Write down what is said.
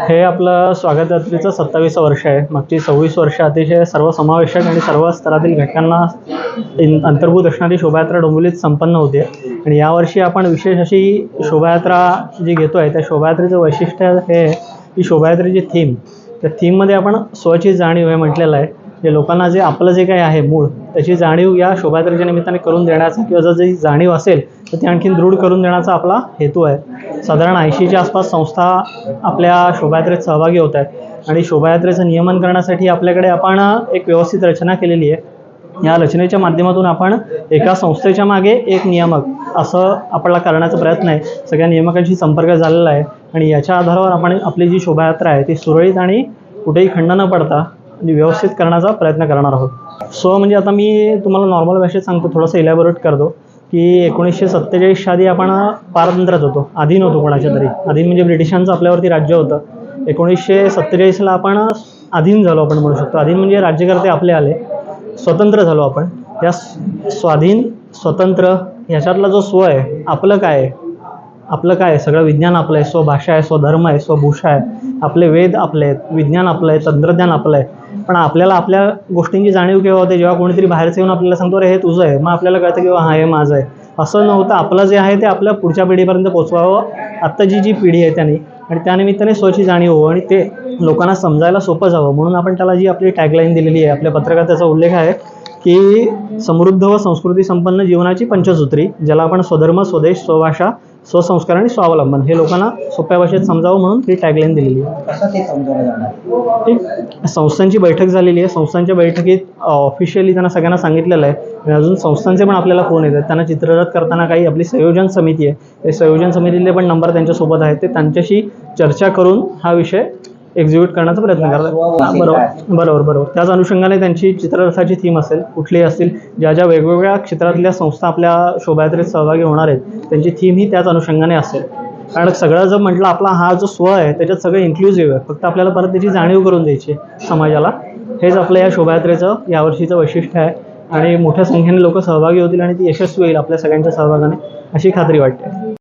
हे आपलं स्वागत यात्रेचं सत्तावीसं वर्ष आहे. मागची सव्वीस वर्ष अतिशय सर्वसमावेशक आणि सर्व स्तरातील घटकांना अंतर्भूत असणारी शोभायात्रा डोंबिवलीत संपन्न होते. आणि यावर्षी आपण विशेष अशी शोभायात्रा जी घेतो आहे त्या शोभायात्रेचं वैशिष्ट्य हे आहे की शोभायात्रेची थीम त्या थीममध्ये आपण स्वची जाणीव हे म्हटलेलं आहे. जे लोकांना जे आपलं जे काही आहे मूळ त्याची जाणीव या शोभायात्रेच्या निमित्ताने करून देण्याचा किंवा जर जी जाणीव असेल तर ती आणखी दृढ करून देण्याचा आपला हेतू आहे. साधारण ऐंशीच्या आसपास संस्था आपल्या शोभायात्रेत सहभागी होत आहेत. आणि शोभायात्रेचं नियमन करण्यासाठी आपल्याकडे आपण एक व्यवस्थित रचना केलेली आहे. या रचनेच्या माध्यमातून आपण एका संस्थेच्या मागे एक नियामक असं आपल्याला करण्याचा प्रयत्न आहे. सगळ्या नियामकांशी संपर्क झालेला आहे. आणि याच्या आधारावर आपण आपली जी शोभायात्रा आहे ती सुरळीत आणि कुठेही खंड न पडता आणि व्यवस्थित करण्याचा प्रयत्न करणार आहोत. सो म्हणजे आता मी तुम्हाला नॉर्मल भाषेत सांगतो थोडंसं इलॅबोरेट करतो की एकोणीसशे सत्तेचाळीसच्या आधी आपण पारतंत्र्यात होतो. अधीन होतो कोणाच्या तरी. अधीन म्हणजे ब्रिटिशांचं आपल्यावरती राज्य होतं. एकोणीसशे सत्तेचाळीसला आपण अधीन झालो आपण म्हणू शकतो. अधीन म्हणजे राज्यकर्ते आपले आले. स्वतंत्र झालो आपण. या स्वाधीन स्वतंत्र ह्याच्यातला जो स्व आहे आपलं काय आहे? आपलं काय आहे? सगळं विज्ञान आपलं आहे. स्वभाषा आहे स्वधर्म आहे स्वभूषा आहे. आपले वेद आपले आहेत. विज्ञान आपलं आहे तंत्रज्ञान आपलं आहे. पण आपल्याला आपल्या गोष्टींची जाणीव केव्हा होते? जेव्हा कोणीतरी बाहेरचं येऊन आपल्याला सांगतो अरे हे तुझं आहे. मग आपल्याला कळतं की हा हे माझं आहे. असं नव्हतं. आपलं जे आहे ते आपल्या पुढच्या पिढीपर्यंत पोचवावं. आत्ताची जी पिढी आहे त्याने. आणि त्यानिमित्ताने स्वची जाणीव हो आणि ते लोकांना समजायला सोपं जावं. म्हणून आपण त्याला जी आपली टॅगलाईन दिलेली आहे आपल्या पत्रकात त्याचा उल्लेख आहे की समृद्ध व संस्कृती संपन्न जीवनाची पंचसूत्री ज्याला आपण स्वधर्म स्वदेश स्वभाषा स्वसंस्कार आणि स्वावलंबन हे लोकांना सोप्या भाषेत समजावं म्हणून ही टॅगलाईन दिलेली आहे. संस्थांची बैठक झालेली आहे. संस्थांच्या बैठकीत ऑफिशियली त्यांना सगळ्यांना सांगितलेलं आहे. आणि अजून संस्थांचे पण आपल्याला फोन येतात. त्यांना चित्ररथ करताना काही आपली संयोजन समिती आहे. ते संयोजन समितीतले पण नंबर त्यांच्यासोबत आहेत. ते त्यांच्याशी चर्चा करून हा विषय एक्झिक्यूट करण्याचा प्रयत्न करतात. बरोबर बरोबर बरोबर. त्याच अनुषंगाने त्यांची चित्ररथाची थीम असेल कुठलीही असतील ज्या ज्या वेगवेगळ्या क्षेत्रातल्या संस्था आपल्या शोभायात्रेत सहभागी होणार आहेत त्यांची थीम ही त्याच अनुषंगाने असेल. कारण सगळं जर म्हटलं आपला हा जो स्व आहे त्याच्यात सगळं इन्क्लुझिव्ह आहे फक्त आपल्याला परत त्याची जाणीव करून द्यायची समाजाला. हेच आपलं या शोभायात्रेचं यावर्षीचं वैशिष्ट्य आहे. आणि मोठ्या संख्येने लोक सहभागी होतील आणि ती यशस्वी होईल आपल्या सगळ्यांच्या सहभागाने अशी खात्री वाटते.